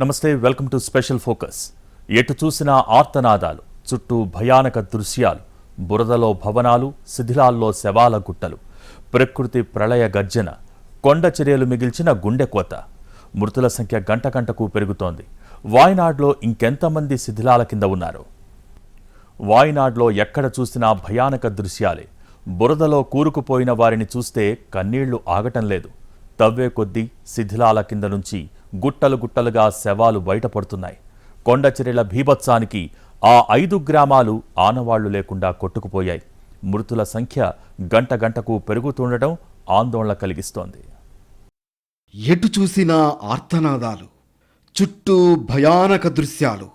నమస్తే welcome to special focus. ఎటు చూసినా ఆర్తనాదాలు చుట్టూ భయానక దృశ్యాలు బురదలో భవనాలు శిథిలాల్లో శవాల గుట్టలు ప్రకృతి ప్రళయ గర్జన కొండ చర్యలు మిగిల్చిన గుండె కోత. మృతుల సంఖ్య గంట గంటకు పెరుగుతోంది. వాయనాడ్లో ఇంకెంతమంది శిథిలాల కింద ఉన్నారు? వాయనాడ్లో ఎక్కడ చూసినా భయానక దృశ్యాలే. బురదలో కూరుకుపోయిన వారిని చూస్తే కన్నీళ్ళు ఆగటం లేదు. తవ్వే కొద్దీ శిథిలాల కింద నుంచి గుట్టలు గుట్టలుగా శవాలు బయటపడుతున్నాయి. కొండచెరెల భీభత్సానికి ఆ ఐదు గ్రామాలు ఆనవాళ్ళు లేకుండా కొట్టుకుపోయాయి. మృతుల సంఖ్య గంట గంటకు పెరుగుతుండటం ఆందోళన కలిగిస్తోంది. ఎటు చూసినా ఆర్తనాదాలు చుట్టూ భయానక దృశ్యాలు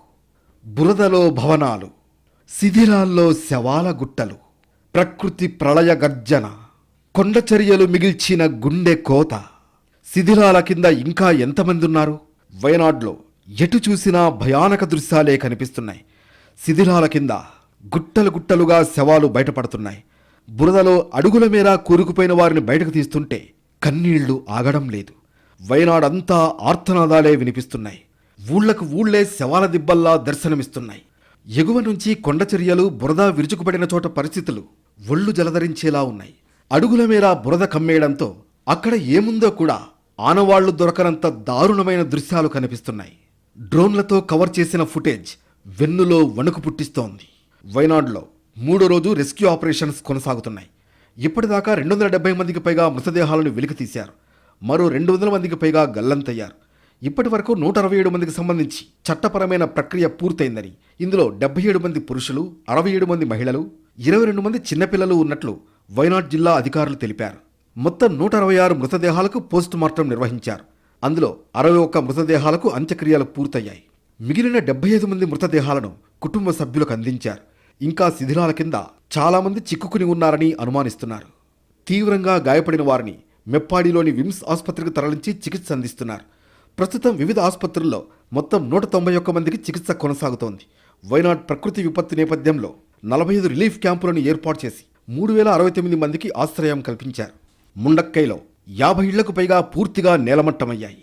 బురదలో భవనాలు శిథిలాల్లో శవాల గుట్టలు ప్రకృతి ప్రళయ గర్జన కొండచర్యలు మిగిల్చిన గుండె కోత. శిథిలాల కింద ఇంకా ఎంతమంది ఉన్నారు వయనాడ్లో ఎటు చూసినా భయానక దృశ్యాలే కనిపిస్తున్నాయి. శిథిలాల కింద గుట్టలు గుట్టలుగా శవాలు బయటపడుతున్నాయి. బురదలో అడుగుల మేర కూరుకుపోయిన వారిని బయటకు తీస్తుంటే కన్నీళ్ళు ఆగడం లేదు. వయనాడంతా ఆర్తనాదాలే వినిపిస్తున్నాయి. ఊళ్ళకు ఊళ్ళే శవాల దిబ్బల్లా దర్శనమిస్తున్నాయి. ఎగువ నుంచి కొండచర్యలు బురద విరుచుకుపడిన చోట పరిస్థితులు ఒళ్ళు జలధరించేలా ఉన్నాయి. అడుగుల మేర బురద కమ్మేయడంతో అక్కడ ఏముందో కూడా ఆనవాళ్ళు దొరకనంత దారుణమైన దృశ్యాలు కనిపిస్తున్నాయి. డ్రోన్లతో కవర్ చేసిన ఫుటేజ్ వెన్నులో వణుకు పుట్టిస్తోంది. వైనాడ్లో మూడో రోజు రెస్క్యూ ఆపరేషన్స్ కొనసాగుతున్నాయి. ఇప్పటిదాకా రెండు వందల డెబ్బై మందికి పైగా మృతదేహాలను వెలికి తీశారు. మరో రెండు వందల మందికి పైగా గల్లంతయ్యారు. ఇప్పటి వరకు నూట అరవై ఏడు మందికి సంబంధించి చట్టపరమైన ప్రక్రియ పూర్తయిందని ఇందులో డెబ్బై ఏడు మంది పురుషులు అరవై ఏడు మంది మహిళలు ఇరవై రెండు మంది చిన్నపిల్లలు ఉన్నట్లు వైనాడ్ జిల్లా అధికారులు తెలిపారు. మొత్తం నూట అరవై ఆరు మృతదేహాలకు పోస్టుమార్టం నిర్వహించారు. అందులో అరవై ఒక్క మృతదేహాలకు అంత్యక్రియలు పూర్తయ్యాయి. మిగిలిన డెబ్బై ఐదు మంది మృతదేహాలను కుటుంబ సభ్యులకు అందించారు. ఇంకా శిథిలాల కింద చాలామంది చిక్కుకుని ఉన్నారని అనుమానిస్తున్నారు. తీవ్రంగా గాయపడిన వారిని మెప్పాడిలోని విమ్స్ ఆసుపత్రికి తరలించి చికిత్స అందిస్తున్నారు. ప్రస్తుతం వివిధ ఆసుపత్రుల్లో మొత్తం నూట తొంభై ఒక్క మందికి చికిత్స కొనసాగుతోంది. వైనాడ్ ప్రకృతి విపత్తు నేపథ్యంలో నలభై ఐదు రిలీఫ్ క్యాంపులను ఏర్పాటు చేసి మూడు వేల అరవై తొమ్మిది మందికి ఆశ్రయం కల్పించారు. ముండక్కైలో యాభై ఇళ్ళకు పైగా పూర్తిగా నేలమట్టమయ్యాయి.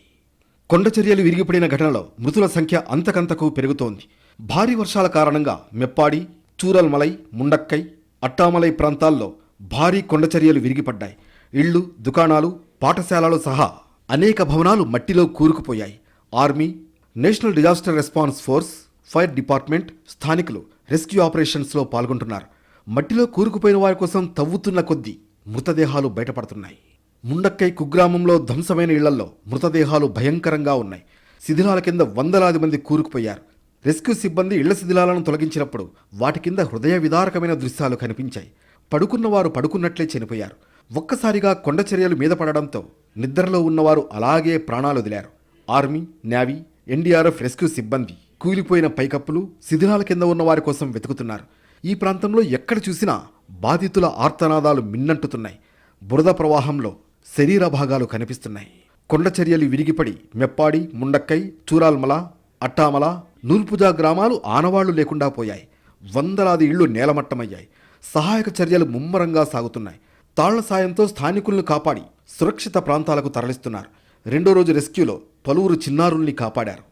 కొండచర్యలు విరిగిపడిన ఘటనలో మృతుల సంఖ్య అంతకంతకు పెరుగుతోంది. భారీ వర్షాల కారణంగా మెప్పాడి చూరల్మలై ముండక్కై అట్టామలై ప్రాంతాల్లో భారీ కొండచర్యలు విరిగిపడ్డాయి. ఇళ్ళు దుకాణాలు పాఠశాలలు సహా అనేక భవనాలు మట్టిలో కూరుకుపోయాయి. Army national disaster response force fire department స్థానికులు రెస్క్యూ ఆపరేషన్స్లో పాల్గొంటున్నారు. మట్టిలో కూరుకుపోయిన వారి కోసం తవ్వుతున్న కొద్దీ మృతదేహాలు బయటపడుతున్నాయి. ముండక్కై కుగ్రామంలో ధ్వంసమైన ఇళ్ళలో మృతదేహాలు భయంకరంగా ఉన్నాయి. శిథిలాల కింద వందలాది మంది కూరుకుపోయారు. రెస్క్యూ సిబ్బంది ఇళ్ళ శిథిలాలను తొలగించినప్పుడు వాటి కింద హృదయ విదారకమైన దృశ్యాలు కనిపించాయి. పడుకున్న వారు పడుకున్నట్లే చనిపోయారు. ఒక్కసారిగా కొండచర్యలు మీద పడడంతో నిద్రలో ఉన్నవారు అలాగే ప్రాణాలు వదిలారు. ఆర్మీ నేవీ ఎన్డీఆర్ఎఫ్ రెస్క్యూ సిబ్బంది కూలిపోయిన పైకప్పులు శిథిలాల కింద ఉన్న వారి కోసం వెతుకుతున్నారు. ఈ ప్రాంతంలో ఎక్కడ చూసినా బాధితుల ఆర్తనాదాలు మిన్నంటుతున్నాయి. బురద ప్రవాహంలో శరీర భాగాలు కనిపిస్తున్నాయి. కొండచర్యలు విరిగిపడి మెప్పాడి ముండక్కై చూరాల్మల అట్టామల నూర్పుజా గ్రామాలు ఆనవాళ్ళు లేకుండా పోయాయి. వందలాది ఇళ్ళు నేలమట్టమయ్యాయి. సహాయక చర్యలు ముమ్మరంగా సాగుతున్నాయి. తాళ్ళ సాయంతో స్థానికులను కాపాడి సురక్షిత ప్రాంతాలకు తరలిస్తున్నారు. రెండో రోజు రెస్క్యూలో పలువురు చిన్నారుల్ని కాపాడారు.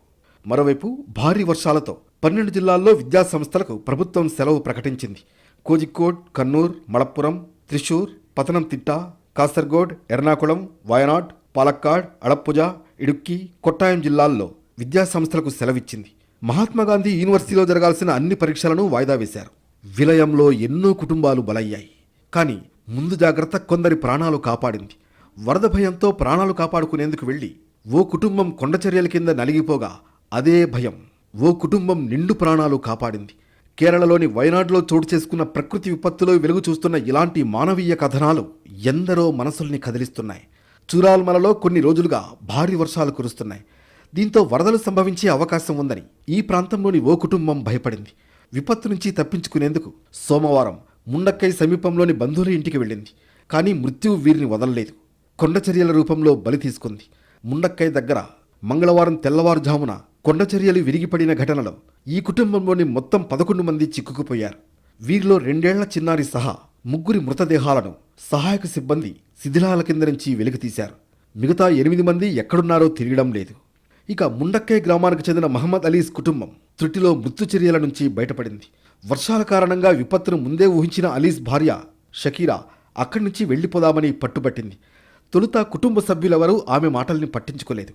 మరోవైపు భారీ వర్షాలతో పన్నెండు జిల్లాల్లో విద్యాసంస్థలకు ప్రభుత్వం సెలవు ప్రకటించింది. కోజికోడ్ కన్నూర్ మలప్పురం త్రిశూర్ పతనంతిట్ట కాసర్గోడ్ ఎర్నాకుళం వయనాడ్ పాలక్కాడ్ అడప్పుజ ఇడుక్కి కొట్టాయం జిల్లాల్లో విద్యాసంస్థలకు సెలవిచ్చింది. మహాత్మాగాంధీ యూనివర్సిటీలో జరగాల్సిన అన్ని పరీక్షలను వాయిదా వేశారు. విలయంలో ఎన్నో కుటుంబాలు బలయ్యాయి. కానీ ముందు జాగ్రత్త కొందరి ప్రాణాలు కాపాడింది. వరద భయంతో ప్రాణాలు కాపాడుకునేందుకు వెళ్ళి ఓ కుటుంబం కొండచర్యల కింద నలిగిపోగా అదే భయం ఓ కుటుంబం నిండు ప్రాణాలు కాపాడింది. కేరళలోని వయనాడ్లో చోటు చేసుకున్న ప్రకృతి విపత్తులో వెలుగు చూస్తున్న ఇలాంటి మానవీయ కథనాలు ఎందరో మనసుల్ని కదిలిస్తున్నాయి. చూరాల్మలలో కొన్ని రోజులుగా భారీ వర్షాలు కురుస్తున్నాయి. దీంతో వరదలు సంభవించే అవకాశం ఉందని ఈ ప్రాంతంలోని ఓ కుటుంబం భయపడింది. విపత్తు నుంచి తప్పించుకునేందుకు సోమవారం ముండక్కై సమీపంలోని బంధువుల ఇంటికి వెళ్ళింది. కానీ మృత్యువు వీరిని వదలలేదు. కొండచర్యల రూపంలో బలి తీసుకుంది. ముండక్కై దగ్గర మంగళవారం తెల్లవారుజామున కొండచర్యలు విరిగిపడిన ఘటనలో ఈ కుటుంబంలోని మొత్తం పదకొండు మంది చిక్కుకుపోయారు. వీరిలో రెండేళ్ళ చిన్నారి సహా ముగ్గురి మృతదేహాలను సహాయక సిబ్బంది శిథిలాల కింద నుంచి వెలికితీశారు మిగతా ఎనిమిది మంది ఎక్కడున్నారో తెలియడం లేదు. ఇక ముండక్కై గ్రామానికి చెందిన మహమ్మద్ అలీస్ కుటుంబం త్రుటిలో మృత్యుచర్యల నుంచి బయటపడింది. వర్షాల కారణంగా విపత్తును ముందే ఊహించిన అలీస్ భార్య షకీరా అక్కడి నుంచి వెళ్ళిపోదామని పట్టుబట్టింది. తొలుత కుటుంబ సభ్యులెవరూ ఆమె మాటల్ని పట్టించుకోలేదు.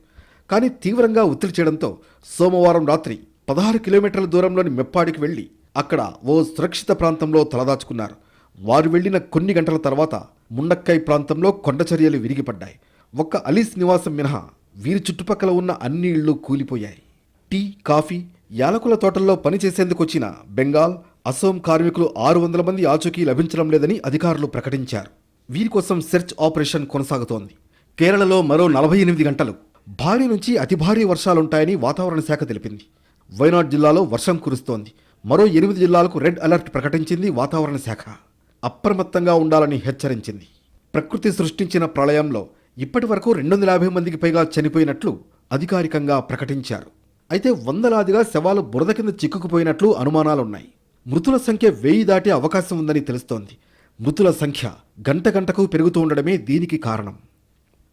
కానీ తీవ్రంగా ఒత్తిడి చేయడంతో సోమవారం రాత్రి పదహారు కిలోమీటర్ల దూరంలోని మెప్పాడికి వెళ్ళి అక్కడ ఓ సురక్షిత ప్రాంతంలో తలదాచుకున్నారు. వారు వెళ్ళిన కొన్ని గంటల తర్వాత ముండక్కై ప్రాంతంలో కొండ చర్యలు విరిగిపడ్డాయి. ఒక్క అలీస్ నివాసం మినహా వీరి చుట్టుపక్కల ఉన్న అన్ని ఇళ్ళు కూలిపోయాయి. టీ కాఫీ యాలకుల తోటల్లో పనిచేసేందుకు వచ్చిన బెంగాల్ అసోం కార్మికులు ఆరు వందల మంది ఆచూకీ లభించడం లేదని అధికారులు ప్రకటించారు. వీరి కోసం సెర్చ్ ఆపరేషన్ కొనసాగుతోంది. కేరళలో మరో నలభై ఎనిమిది గంటలు భారీ నుంచి అతి భారీ వర్షాలుంటాయని వాతావరణ శాఖ తెలిపింది. వైనాడ్ జిల్లాలో వర్షం కురుస్తోంది. మరో ఎనిమిది జిల్లాలకు రెడ్ అలర్ట్ ప్రకటించింది వాతావరణ శాఖ. అప్రమత్తంగా ఉండాలని హెచ్చరించింది. ప్రకృతి సృష్టించిన ప్రళయంలో ఇప్పటి వరకు రెండు వందల యాభై మందికి పైగా చనిపోయినట్లు అధికారికంగా ప్రకటించారు. అయితే వందలాదిగా శవాలు బురద కింద చిక్కుకుపోయినట్లు అనుమానాలున్నాయి. మృతుల సంఖ్య వెయ్యి దాటే అవకాశం ఉందని తెలుస్తోంది. మృతుల సంఖ్య గంట గంటకు పెరుగుతూ ఉండడమే దీనికి కారణం.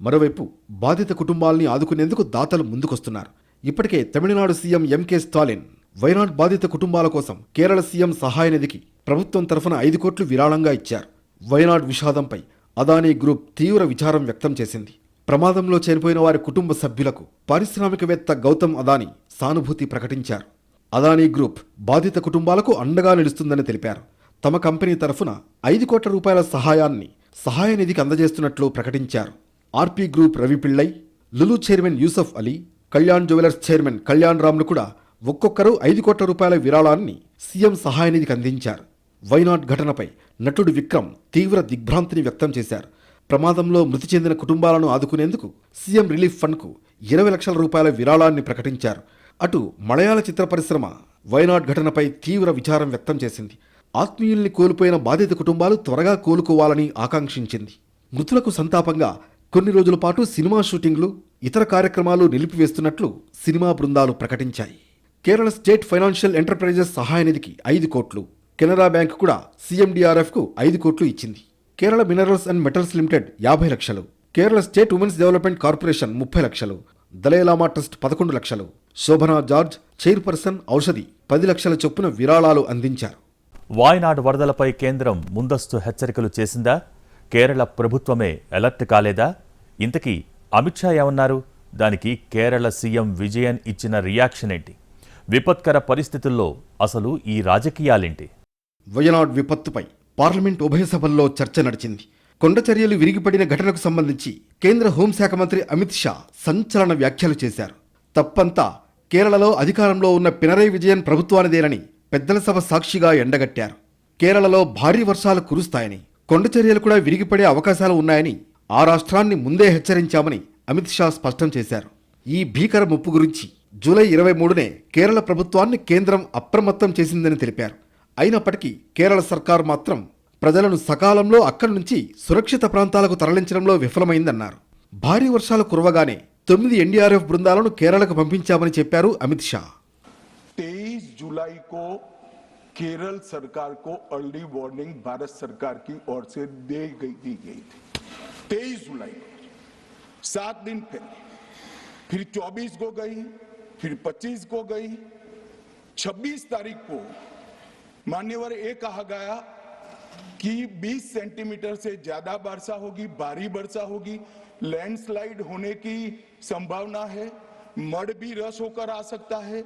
మరోవైపు బాధిత కుటుంబాల్ని ఆదుకునేందుకు దాతలు ముందుకొస్తున్నారు. ఇప్పటికే తమిళనాడు సీఎం ఎంకే స్టాలిన్ వైనాడ్ బాధిత కుటుంబాల కోసం కేరళ సీఎం సహాయ నిధికి ప్రభుత్వం తరఫున ఐదు కోట్లు విరాళంగా ఇచ్చారు. వైనాడ్ విషాదంపై అదానీ గ్రూప్ తీవ్ర విచారం వ్యక్తం చేసింది. ప్రమాదంలో చనిపోయిన వారి కుటుంబ సభ్యులకు పారిశ్రామికవేత్త గౌతమ్ అదానీ సానుభూతి ప్రకటించారు. అదానీ గ్రూప్ బాధిత కుటుంబాలకు అండగా నిలుస్తుందని తెలిపారు. తమ కంపెనీ తరఫున ఐదు కోట్ల రూపాయల సహాయాన్ని సహాయ నిధికి అందజేస్తున్నట్లు ప్రకటించారు. RP group Ravi Pillai Lulu chairman Yusuff Ali Kalyan jewellers chairman Kalyan రామ్లు కూడా ఒక్కొక్కరు ఐదు కోట్ల రూపాయల విరాళాన్ని సీఎం సహాయ నిధికి అందించారు. వైనాడ్ ఘటనపై నటుడు విక్రమ్ తీవ్ర దిగ్భ్రాంతిని వ్యక్తం చేశారు. ప్రమాదంలో మృతి చెందిన కుటుంబాలను ఆదుకునేందుకు సీఎం రిలీఫ్ ఫండ్కు ఇరవై లక్షల రూపాయల విరాళాన్ని ప్రకటించారు. అటు మలయాళ చిత్ర పరిశ్రమ వైనాడ్ ఘటనపై తీవ్ర విచారం వ్యక్తం చేసింది. ఆత్మీయుల్ని కోల్పోయిన బాధిత కుటుంబాలు త్వరగా కోలుకోవాలని ఆకాంక్షించింది. మృతులకు సంతాపంగా కొన్ని రోజుల పాటు సినిమా షూటింగ్లు ఇతర కార్యక్రమాలు నిలిపివేస్తున్నట్లు సినిమా బృందాలు ప్రకటించాయి. కేరళ స్టేట్ ఫైనాన్షియల్ ఎంటర్ప్రైజెస్ సహాయ నిధికి ఐదు కోట్లు కెనరా బ్యాంక్ కూడా సీఎండీఆర్ఎఫ్కు ఐదు కోట్లు ఇచ్చింది. Kerala minerals and metals limited యాభై లక్షలు Kerala state women's development corporation ముప్పై లక్షలు దలైలామా ట్రస్ట్ పదకొండు లక్షలు శోభనా జార్జ్ చైర్పర్సన్ ఔషధి పది లక్షల చొప్పున విరాళాలు అందించారు. వాయనాడు వరదలపై కేంద్రం ముందస్తు హెచ్చరికలు చేసిందా? కేరళ ప్రభుత్వమే అలర్ట్ కాలేదా? ఇంతకీ అమిత్ షా ఏమన్నారు? దానికి కేరళ సీఎం విజయన్ ఇచ్చిన రియాక్షన్ ఏంటి? విపత్కర పరిస్థితుల్లో అసలు ఈ రాజకీయాలేంటి? వయనాడ్ విపత్తుపై పార్లమెంట్ ఉభయ సభల్లో చర్చ నడిచింది. కొండ చర్యలు విరిగిపడిన ఘటనకు సంబంధించి కేంద్ర హోంశాఖ మంత్రి అమిత్ షా సంచలన వ్యాఖ్యలు చేశారు. తప్పంతా కేరళలో అధికారంలో ఉన్న పినరై విజయన్ ప్రభుత్వానిదేనని పెద్దల సభ సాక్షిగా ఎండగట్టారు. కేరళలో భారీ వర్షాలు కురుస్తాయని కొండ చర్యలు కూడా విరిగిపడే అవకాశాలు ఉన్నాయని ఆ రాష్ట్రాన్ని ముందే హెచ్చరించామని అమిత్ షా స్పష్టం చేశారు ఈ భీకర ముప్పు గురించి జూలై ఇరవై మూడునే కేరళ ప్రభుత్వాన్ని కేంద్రం అప్రమత్తం చేసిందని తెలిపారు అయినప్పటికీ కేరళ సర్కార్ మాత్రం ప్రజలను సకాలంలో అక్కడి నుంచి సురక్షిత ప్రాంతాలకు తరలించడంలో విఫలమైందన్నారు భారీ వర్షాలు కురవగానే తొమ్మిది ఎన్డీఆర్ఎఫ్ బృందాలను కేరళకు పంపించామని చెప్పారు అమిత్ షా तेईस जुलाई को केरल सरकार को अर्ली वार्निंग भारत सरकार की ओर से दे गई दी गई थी तेईस जुलाई को सात दिन पहले फिर 24 को गई फिर 25 को गई 26 तारीख को मान्यवर ये कहा गया कि 20 सेंटीमीटर से ज्यादा वर्षा होगी भारी वर्षा होगी लैंडस्लाइड होने की संभावना है मड भी रस होकर आ सकता है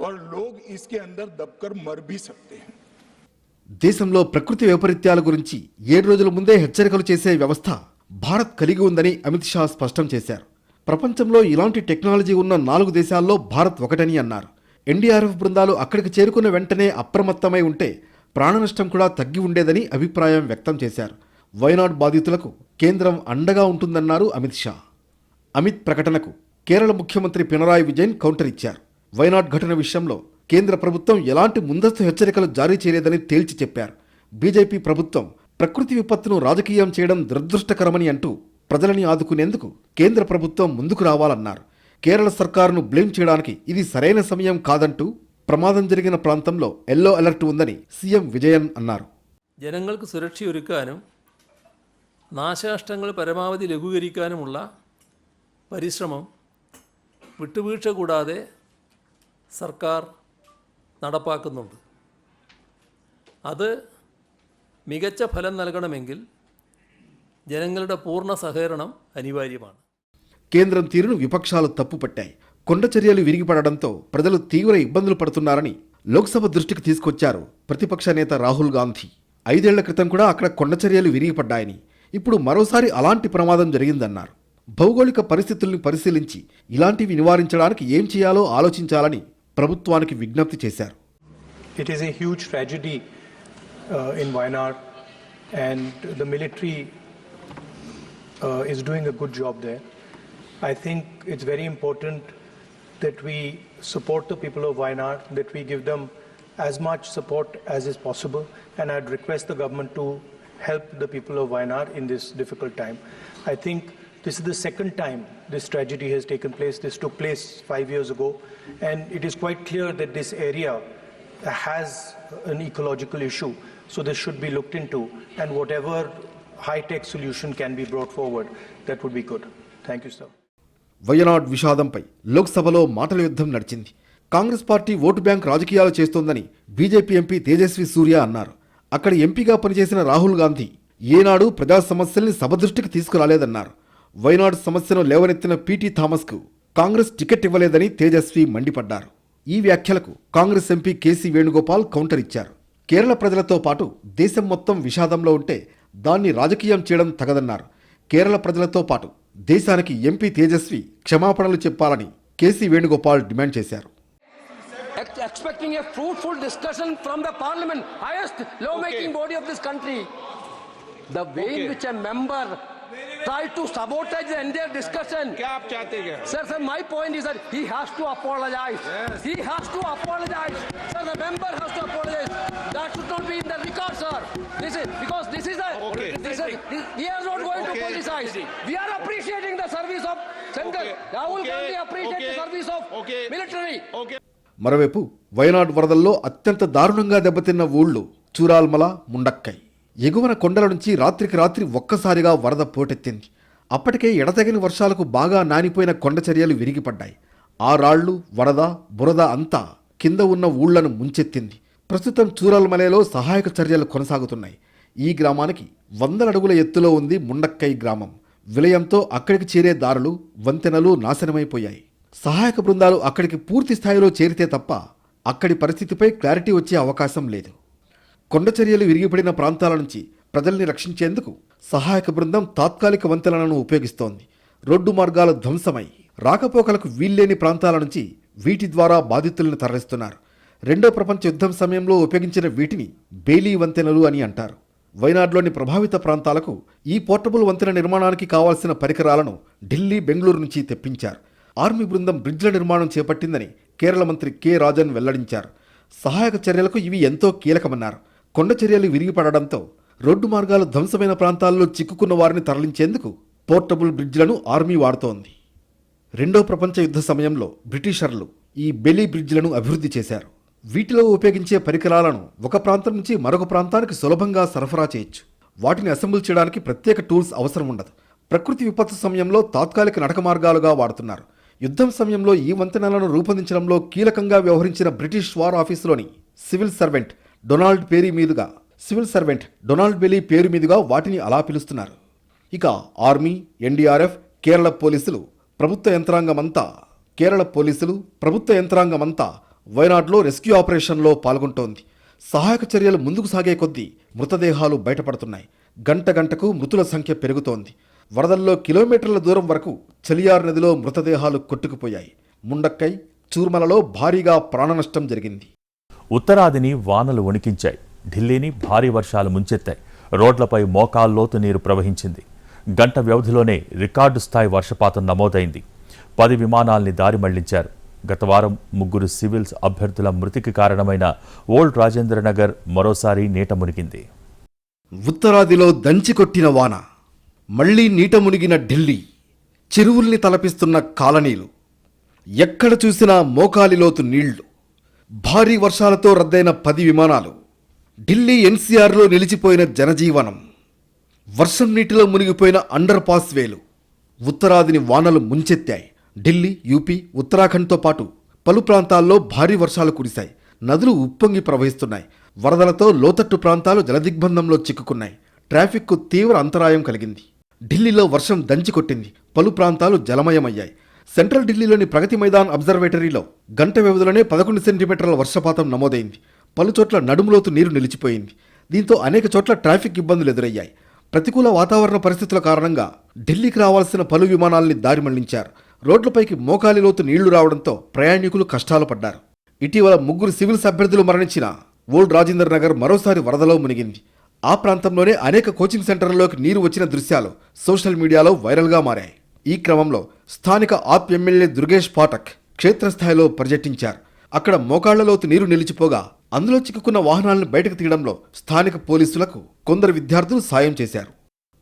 और लोग इसके अंदर दबकर मर भी सकते हैं దేశంలో ప్రకృతి వైపరీత్యాల గురించి ఏడు రోజుల ముందే హెచ్చరికలు చేసే వ్యవస్థ భారత్ కలిగి ఉందని అమిత్ షా స్పష్టం చేశారు. ప్రపంచంలో ఇలాంటి టెక్నాలజీ ఉన్న నాలుగు దేశాల్లో భారత్ ఒకటని అన్నారు. ఎన్డీఆర్ఎఫ్ బృందాలు అక్కడికి చేరుకున్న వెంటనే అప్రమత్తమై ఉంటే ప్రాణనష్టం కూడా తగ్గి ఉండేదని అభిప్రాయం వ్యక్తం చేశారు. వైనాడ్ బాధితులకు కేంద్రం అండగా ఉంటుందన్నారు అమిత్ షా. అమిత్ ప్రకటనకు కేరళ ముఖ్యమంత్రి పినరాయి విజయన్ కౌంటర్ ఇచ్చారు. వైనాడ్ ఘటన విషయంలో కేంద్ర ప్రభుత్వం ఎలాంటి ముందస్తు హెచ్చరికలు జారీ చేయలేదని తేల్చి చెప్పారు. బీజేపీ ప్రభుత్వం ప్రకృతి విపత్తును రాజకీయం చేయడం దురదృష్టకరమని అంటూ ప్రజలని ఆదుకునేందుకు కేంద్ర ప్రభుత్వం ముందుకు రావాలన్నారు కేరళ సర్కారును బ్లేమ్ చేయడానికి ఇది సరైన సమయం కాదంటూ ప్రమాదం జరిగిన ప్రాంతంలో ఎల్లో అలర్ట్ ఉందని సీఎం విజయన్ అన్నారు ജനങ്ങൾക്ക് സുരക്ഷയൊരുക്കാനും നാശനഷ്ടങ്ങൾ പരമാവധി ലഘൂകരിക്കാനുമുള്ള പരിശ്രമം വിട്ടുവീഴ്ച കൂടാതെ സർക്കാർ നടപ്പാക്കുന്നുണ്ട് അത് മികച്ച ഫലം നൽകണമെങ്കിൽ ജനങ്ങളുടെ പൂർണ്ണ സഹകരണം അനിവാര്യമാണ് కేంద్రం తీరును విపక్షాలు తప్పుపట్టాయి కొండ చర్యలు విరిగిపడడంతో ప్రజలు తీవ్ర ఇబ్బందులు పడుతున్నారని లోక్సభ దృష్టికి తీసుకొచ్చారు ప్రతిపక్ష నేత రాహుల్ గాంధీ ఐదేళ్ల క్రితం కూడా అక్కడ కొండ చర్యలు విరిగిపడ్డాయని ఇప్పుడు మరోసారి అలాంటి ప్రమాదం జరిగిందన్నారు భౌగోళిక పరిస్థితుల్ని పరిశీలించి ఇలాంటివి నివారించడానికి ఏం చేయాలో ఆలోచించాలని ప్రభుత్వానికి విజ్ఞప్తి చేశారు It is a huge tragedy uh, in Wayanad, and the military uh, is doing a good job there. I think it's very important that we support the people of Wayanad, that we give them as much support as is possible, and I'd request the government to help the people of Wayanad in this difficult time. I think this is the second time this tragedy has taken place. This took place five years ago, and it is quite clear that this area has an ecological issue, so this should be looked into, and whatever high-tech solution can be brought forward, that would be good. Thank you, sir. Wayanad విషాదంపై లోక్సభలో మాటల యుద్ధం నడిచింది. Congress party vote bank రాజకీయాలు చేస్తోందని BJP MP Tejaswi సూర్య అన్నారు. అక్కడ ఎంపీగా పనిచేసిన రాహుల్ గాంధీ ఏనాడు ప్రజా సమస్యల్ని సభ దృష్టికి తీసుకురాలేదన్నారు. వయనాడ్ సమస్యను లేవనెత్తిన పీటీ థామస్కు కాంగ్రెస్ టికెట్ ఇవ్వలేదని తేజస్వి మండిపడ్డారు. ఈ వ్యాఖ్యలకు Congress MP KC Venugopal counter ఇచ్చారు. కేరళ ప్రజలతో పాటు దేశం మొత్తం విషాదంలో ఉంటే దాన్ని రాజకీయం చేయడం తగదన్నారు. కేరళ ప్రజలతో పాటు దేశానికి ఎంపీ తేజస్వి క్షమాపణలు చెప్పాలని కేసీ వేణుగోపాల్ డిమాండ్ చేశారు. Expecting a fruitful discussion from the parliament హైయెస్ట్లో making body of this country the way which a member tried to sabotage the entire discussion. क्या आप चाहते क्या Sir, sir, my point is that he has to apologize. He has to apologize. Sir, the member has to apologize. That should not be in the record, sir. This is because this is a. Okay. This is, this, we are not going Okay. to politicize. We are appreciating the service of Shankar. Okay. Rahul Okay. Gandhi appreciate the Okay. service of Okay. military. Okay మరోవైపు వయనాడ్ వరదల్లో అత్యంత దారుణంగా దెబ్బతిన్న ఊళ్ళు చూరాల్మల ముండక్కై ఎగువన కొండల నుంచి రాత్రికి రాత్రి ఒక్కసారిగా వరద పోటెత్తింది. అప్పటికే ఎడతెగని వర్షాలకు బాగా నానిపోయిన కొండ చర్యలు విరిగిపడ్డాయి. ఆ రాళ్ళు వరద బురద అంతా కింద ఉన్న ఊళ్ళను ముంచెత్తింది. ప్రస్తుతం చూరల్మలేలో సహాయక చర్యలు కొనసాగుతున్నాయి. ఈ గ్రామానికి వందల అడుగుల ఎత్తులో ఉంది ముండక్కై గ్రామం. విలయంతో అక్కడికి చేరే దారులు వంతెనలు నాశనమైపోయాయి. సహాయక బృందాలు అక్కడికి పూర్తి స్థాయిలో చేరితే తప్ప అక్కడి పరిస్థితిపై క్లారిటీ వచ్చే అవకాశం లేదు. కొండ చర్యలు విరిగిపడిన ప్రాంతాల నుంచి ప్రజల్ని రక్షించేందుకు సహాయక బృందం తాత్కాలిక వంతెనలను ఉపయోగిస్తోంది. రోడ్డు మార్గాలు ధ్వంసమై రాకపోకలకు వీల్లేని ప్రాంతాల నుంచి వీటి ద్వారా బాధితులను తరలిస్తున్నారు. రెండో ప్రపంచ యుద్ధం సమయంలో ఉపయోగించిన వీటిని బేలీ వంతెనలు అని అంటారు. వైనాడ్లోని ప్రభావిత ప్రాంతాలకు ఈ పోర్టబుల్ వంతెన నిర్మాణానికి కావాల్సిన పరికరాలను ఢిల్లీ బెంగళూరు నుంచి తెప్పించారు. ఆర్మీ బృందం బ్రిడ్జ్ల నిర్మాణం చేపట్టిందని కేరళ మంత్రి కె. రాజన్ వెల్లడించారు. సహాయక చర్యలకు ఇవి ఎంతో కీలకమన్నారు. కొండ చర్యలు విరిగిపడడంతో రోడ్డు మార్గాలు ధ్వంసమైన ప్రాంతాల్లో చిక్కుకున్న వారిని తరలించేందుకు పోర్టబుల్ బ్రిడ్జ్లను ఆర్మీ వాడుతోంది. రెండో ప్రపంచ యుద్ధ సమయంలో బ్రిటిషర్లు ఈ బెలీ బ్రిడ్జ్లను అభివృద్ధి చేశారు. వీటిలో ఉపయోగించే పరికరాలను ఒక ప్రాంతం నుంచి మరొక ప్రాంతానికి సులభంగా సరఫరా చేయొచ్చు. వాటిని అసెంబుల్ చేయడానికి ప్రత్యేక టూల్స్ అవసరం ఉండదు. ప్రకృతి విపత్తు సమయంలో తాత్కాలిక నడక మార్గాలుగా వాడుతున్నారు. యుద్ధం సమయంలో ఈ వంతెనలను రూపొందించడంలో కీలకంగా వ్యవహరించిన బ్రిటిష్ వార్ ఆఫీసులోని సివిల్ సర్వెంట్ డొనాల్డ్ పేరీ మీదుగా సివిల్ సర్వెంట్ డొనాల్డ్ బెలీ పేరు మీదుగా వాటిని అలా పిలుస్తున్నారు. ఇక ఆర్మీ ఎన్డీఆర్ఎఫ్ కేరళ పోలీసులు ప్రభుత్వ యంత్రాంగమంతా కేరళ పోలీసులు ప్రభుత్వ యంత్రాంగమంతా వైనాడ్లో రెస్క్యూ ఆపరేషన్లో పాల్గొంటోంది. సహాయక చర్యలు ముందుకు సాగే కొద్దీ మృతదేహాలు బయటపడుతున్నాయి. గంట గంటకు మృతుల సంఖ్య పెరుగుతోంది. వరదల్లో కిలోమీటర్ల దూరం వరకు చలియార్ నదిలో మృతదేహాలు కొట్టుకుపోయాయి. ముండక్కై చూర్మలలో భారీగా ప్రాణనష్టం జరిగింది. ఉత్తరాదిని వానలు వణికించాయి. ఢిల్లీని భారీ వర్షాలు ముంచెత్తాయి. రోడ్లపై మోకాల్లోతు నీరు ప్రవహించింది. గంట వ్యవధిలోనే రికార్డు స్థాయి వర్షపాతం నమోదైంది. పది విమానాల్ని దారి మళ్ళించారు. గత వారం ముగ్గురు సివిల్స్ అభ్యర్థుల మృతికి కారణమైన ఓల్డ్ రాజేంద్ర నగర్ మరోసారి నీట మునిగింది. ఉత్తరాదిలో దంచికొట్టిన వాన మళ్ళీ నీట మునిగిన ఢిల్లీ చెరువుల్ని తలపిస్తున్న కాలనీలు. ఎక్కడ చూసినా మోకాలిలోతు నీళ్ళు. భారీ వర్షాలతో రద్దయిన పది విమానాలు. ఢిల్లీ ఎన్సీఆర్లో నిలిచిపోయిన జనజీవనం. వర్షం నీటిలో మునిగిపోయిన అండర్ పాస్ వేలు. ఉత్తరాదిని వానలు ముంచెత్తాయి. ఢిల్లీ యూపీ ఉత్తరాఖండ్తో పాటు పలు ప్రాంతాల్లో భారీ వర్షాలు కురిశాయి. నదులు ఉప్పొంగి ప్రవహిస్తున్నాయి. వరదలతో లోతట్టు ప్రాంతాలు జలదిగ్బంధంలో చిక్కుకున్నాయి. ట్రాఫిక్కు తీవ్ర అంతరాయం కలిగింది. ఢిల్లీలో వర్షం దంచి కొట్టింది పలు ప్రాంతాలు జలమయమయ్యాయి. సెంట్రల్ ఢిల్లీలోని ప్రగతి మైదాన్ అబ్జర్వేటరీలో గంట వ్యవధిలోనే పదకొండు సెంటీమీటర్ల వర్షపాతం నమోదైంది. పలుచోట్ల నడుములోతు నీరు నిలిచిపోయింది. దీంతో అనేక చోట్ల ట్రాఫిక్ ఇబ్బందులు ఎదురయ్యాయి. ప్రతికూల వాతావరణ పరిస్థితుల కారణంగా ఢిల్లీకి రావాల్సిన పలు విమానాల్ని దారి మళ్ళించారు. రోడ్లపైకి మోకాలి లోతు నీళ్ళు రావడంతో ప్రయాణికులు కష్టాలు పడ్డారు. ఇటీవల ముగ్గురు సివిల్స్ అభ్యర్థులు మరణించిన ఓల్డ్ రాజేందర్ నగర్ మరోసారి వరదలో మునిగింది. ఆ ప్రాంతంలోనే అనేక కోచింగ్ సెంటర్లలోకి నీరు వచ్చిన దృశ్యాలు సోషల్ మీడియాలో వైరల్గా మారాయి. ఈ క్రమంలో స్థానిక ఆప్ ఎమ్మెల్యే దుర్గేష్ పాఠక్ క్షేత్రస్థాయిలో పర్యటించారు. అక్కడ మోకాళ్ళలోతు నీరు నిలిచిపోగా అందులో చిక్కుకున్న వాహనాలను బయటకు తీయడంలో స్థానిక పోలీసులకు కొందరు విద్యార్థులు సాయం చేశారు.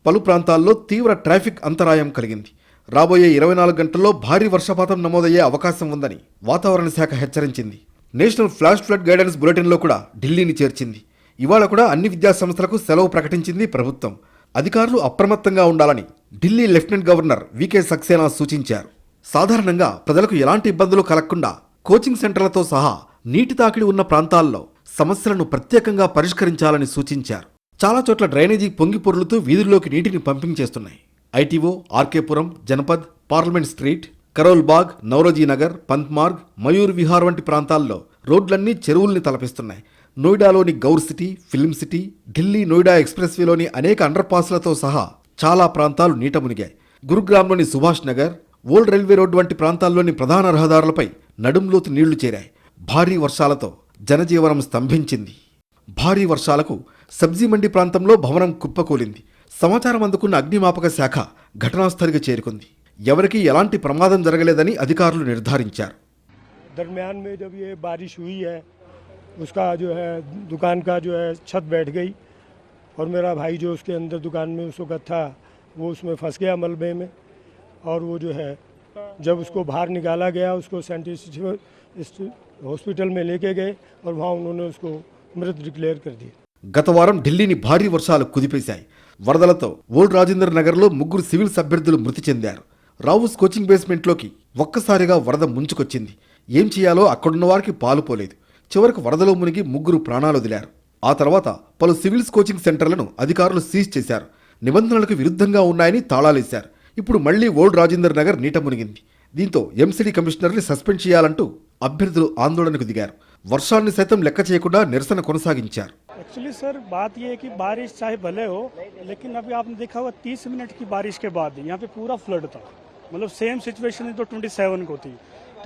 పలు ప్రాంతాల్లో తీవ్ర ట్రాఫిక్ అంతరాయం కలిగింది. రాబోయే ఇరవై నాలుగు గంటల్లో భారీ వర్షపాతం నమోదయ్యే అవకాశం ఉందని వాతావరణ శాఖ హెచ్చరించింది. నేషనల్ ఫ్లాష్ ఫ్లడ్ గైడెన్స్ బులెటిన్లో కూడా ఢిల్లీని చేర్చింది. ఇవాళ కూడా అన్ని విద్యాసంస్థలకు సెలవు ప్రకటించింది ప్రభుత్వం. అధికారులు అప్రమత్తంగా ఉండాలని Delhi lieutenant governor VK Saxena సూచించారు. సాధారణంగా ప్రజలకు ఎలాంటి ఇబ్బందులు కలగకుండా కోచింగ్ సెంటర్లతో సహా నీటి తాకిడి ఉన్న ప్రాంతాల్లో సమస్యలను ప్రత్యేకంగా పరిష్కరించాలని సూచించారు. చాలా చోట్ల డ్రైనేజీ పొంగి పొర్లుతూ వీధుల్లోకి నీటిని పంపింగ్ చేస్తున్నాయి. ITO RK Puram Janpath parliament street Karol Bagh Nagar Pant Marg Mayur Vihar వంటి ప్రాంతాల్లో రోడ్లన్నీ చెరువుల్ని తలపిస్తున్నాయి. నోయిడాలోని Gaur city film city Delhi Noida ఎక్స్ప్రెస్వేలోని అనేక అండర్ పాస్లతో సహా చాలా ప్రాంతాలు నీట మునిగాయి గురుగ్రామ్లోని Subhash Nagar old railway road వంటి ప్రాంతాల్లోని ప్రధాన రహదారులపై నడుంలోతు నీళ్లు చేరాయి భారీ వర్షాలతో జనజీవనం స్తంభించింది భారీ వర్షాలకు సబ్జీ మండి ప్రాంతంలో భవనం కుప్పకూలింది సమాచారం అందుకున్న అగ్నిమాపక శాఖ ఘటనాస్థలికి చేరుకుంది ఎవరికీ ఎలాంటి ప్రమాదం జరగలేదని అధికారులు నిర్ధారించారు दरमियान में जब ये बारिश हुई है उसका जो है दुकान का जो है छत बैठ गई और मेरा भाई जो उसके अंदर दुकान में उस वक्त था वो उसमें फंस गया मलबे में और वो जो है जब उसको बाहर निकाला गया उसको सेंटिस्ट हॉस्पिटल में लेके गए और वहाँ उन्होंने उसको मृत डिक्लेयर कर दिया గత వారం ఢిల్లీని భారీ వర్షాలు కుదిపేశాయి వరదలతో ఓల్డ్ రాజేందర్ నగర్లో ముగ్గురు సివిల్స్ అభ్యర్థులు మృతి చెందారు రావుస్ కోచింగ్ బేస్మెంట్లోకి ఒక్కసారిగా వరద ముంచుకొచ్చింది ఏం చేయాలో అక్కడున్న వారికి పాలుపోలేదు చివరకు వరదలో మునిగి ముగ్గురు ప్రాణాలు వదిలారు ఆ తర్వాత పలు సివిల్స్ కోచింగ్ సెంటర్లను అధికారులు సీజ్ చేశారు నిబంధనలకు విరుద్ధంగా ఉన్నాయని తాళాలేశారు ఇప్పుడు మళ్లీ ఓల్డ్ రాజేందర్ నగర్ నీట మునిగింది దీంతో ఎంసీడీ కమిషనర్ని సస్పెండ్ చేయాలంటూ అభ్యర్థులు ఆందోళనకు దిగారు వర్షాన్ని సైతం లెక్క చేయకుండా నిరసన కొనసాగించారు एक्चुअली सर बात यह है कि बारिश चाहे भले हो लेकिन अभी आपने देखा होगा तीस मिनट की बारिश के बाद यहाँ पे पूरा फ्लड था मतलब सेम सिचुएशन तो ट्वेंटी सेवन को थी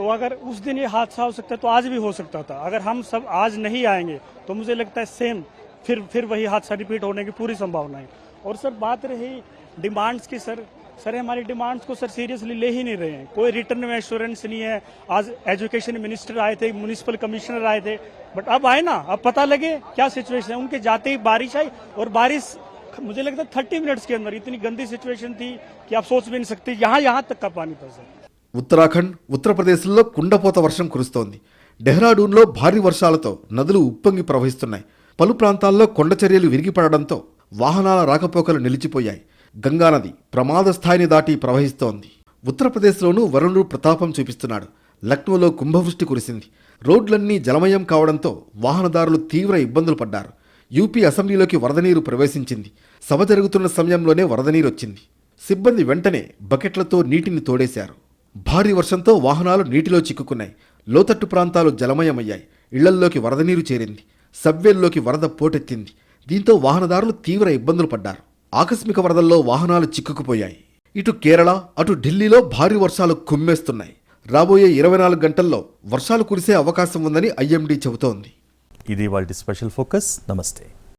तो अगर उस दिन ये हादसा हो सकता है तो आज भी हो सकता था। अगर हम सब आज नहीं आएँगे तो मुझे लगता है सेम फिर फिर वही हादसा रिपीट होने की पूरी संभावना है। और सर, बात रही डिमांड्स की, सर। सर, हमारी डिमांड्स को सर सीरियसली ले ही नहीं रहे हैं। कोई रिटर्न में एश्योरेंस नहीं है। आज एजुकेशन मिनिस्टर आए थे म्यूनिसिपल कमिश्नर आए थे बट अब आए ना, अब पता लगे क्या सिचुएशन है। उनके जाते ही बारिश आई और बारिश, मुझे लगता है थर्टी मिनट्स के अंदर इतनी गंदी सिचुएशन थी कि आप सोच भी नहीं सकते। यहाँ यहाँ तक का पानी था, सर। ఉత్తరాఖండ్ ఉత్తరప్రదేశ్లో కుండపోత వర్షం కురుస్తోంది. డెహ్రాడూన్లో భారీ వర్షాలతో నదులు ఉప్పొంగి ప్రవహిస్తున్నాయి. పలు ప్రాంతాల్లో కొండ చర్యలు విరిగిపడడంతో వాహనాల రాకపోకలు నిలిచిపోయాయి. గంగానది ప్రమాద స్థాయిని దాటి ప్రవహిస్తోంది. ఉత్తరప్రదేశ్లోనూ వరుణుడు ప్రతాపం చూపిస్తున్నాడు. లక్నోలో కుంభవృష్టి కురిసింది. రోడ్లన్నీ జలమయం కావడంతో వాహనదారులు తీవ్ర ఇబ్బందులు పడ్డారు. యూపీ అసెంబ్లీలోకి వరద నీరు ప్రవేశించింది. సభ జరుగుతున్న సమయంలోనే వరద నీరు వచ్చింది సిబ్బంది వెంటనే బకెట్లతో నీటిని తోడేశారు. భారీ వర్షంతో వాహనాలు నీటిలో చిక్కుకున్నాయి. లోతట్టు ప్రాంతాలు జలమయమయ్యాయి. ఇళ్ళల్లోకి వరద నీరు చేరింది. సబ్వేల్లోకి వరద పోటెత్తింది. దీంతో వాహనదారులు తీవ్ర ఇబ్బందులు పడ్డారు. ఆకస్మిక వరదల్లో వాహనాలు చిక్కుకుపోయాయి. ఇటు కేరళ అటు ఢిల్లీలో భారీ వర్షాలు కుమ్మేస్తున్నాయి. రాబోయే ఇరవై నాలుగు గంటల్లో వర్షాలు కురిసే అవకాశం ఉందని ఐఎండీ చెబుతోంది. ఇది వాళ్ళ స్పెషల్ ఫోకస్. నమస్తే.